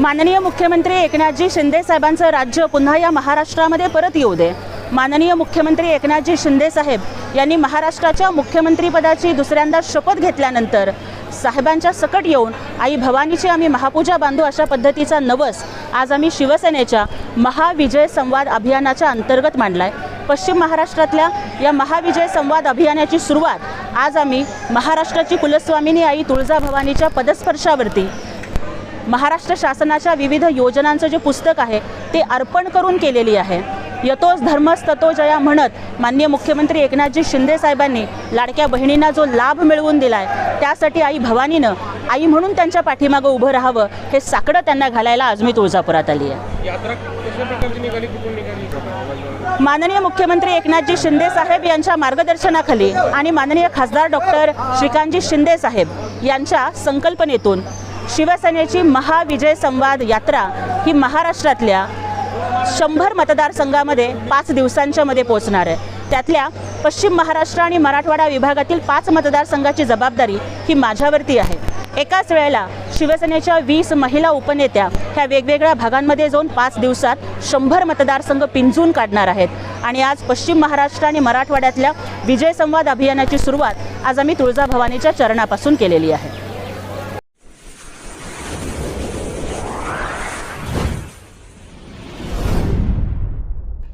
माननीय मुख्यमंत्री एकनाथजी शिंदे साहेबांचं राज्य पुन्हा या महाराष्ट्रामध्ये परत येऊ दे. माननीय मुख्यमंत्री एकनाथजी शिंदेसाहेब यांनी महाराष्ट्राच्या मुख्यमंत्रीपदाची दुसऱ्यांदा शपथ घेतल्यानंतर साहेबांच्या सकट येऊन आई भवानीची आम्ही महापूजा बांधू अशा पद्धतीचा नवस आज आम्ही शिवसेनेच्या महाविजय संवाद अभियानाच्या अंतर्गत मांडला आहे पश्चिम महाराष्ट्रातल्या या महाविजय संवाद अभियानाची सुरुवात आज आम्ही महाराष्ट्राची कुलस्वामिनी आई तुळजाभवानीच्या पदस्पर्शावरती महाराष्ट्र शासनाच्या विविध योजनांचं जे पुस्तक आहे ते अर्पण करून केलेली आहे. यतोच धर्मस ततो जया म्हणत माननीय मुख्यमंत्री एकनाथजी शिंदे साहेबांनी लाडक्या बहिणींना जो लाभ मिळवून दिलाय त्यासाठी आई भवानीनं आई म्हणून त्यांच्या पाठीमागं उभं राहावं हे साकडं त्यांना घालायला आज मी तुळजापुरात आली आहे. माननीय मुख्यमंत्री एकनाथजी शिंदे साहेब यांच्या मार्गदर्शनाखाली आणि माननीय खासदार डॉक्टर श्रीकांतजी शिंदे साहेब यांच्या संकल्पनेतून शिवसेनेची महाविजय संवाद यात्रा ही महाराष्ट्रातल्या शंभर मतदारसंघामध्ये पाच दिवसांच्या मध्ये पोहोचणार आहे. त्यातल्या पश्चिम महाराष्ट्र आणि मराठवाडा विभागातील पाच मतदारसंघाची जबाबदारी ही माझ्यावरती आहे. एकाच वेळेला शिवसेनेच्या वीस महिला उपनेत्या ह्या वेगवेगळ्या भागांमध्ये जाऊन पाच दिवसात शंभर मतदारसंघ पिंजून काढणार आहेत. आणि आज पश्चिम महाराष्ट्र आणि मराठवाड्यातल्या विजय संवाद अभियानाची सुरुवात आज आम्ही तुळजाभवानीच्या चरणापासून केलेली आहे.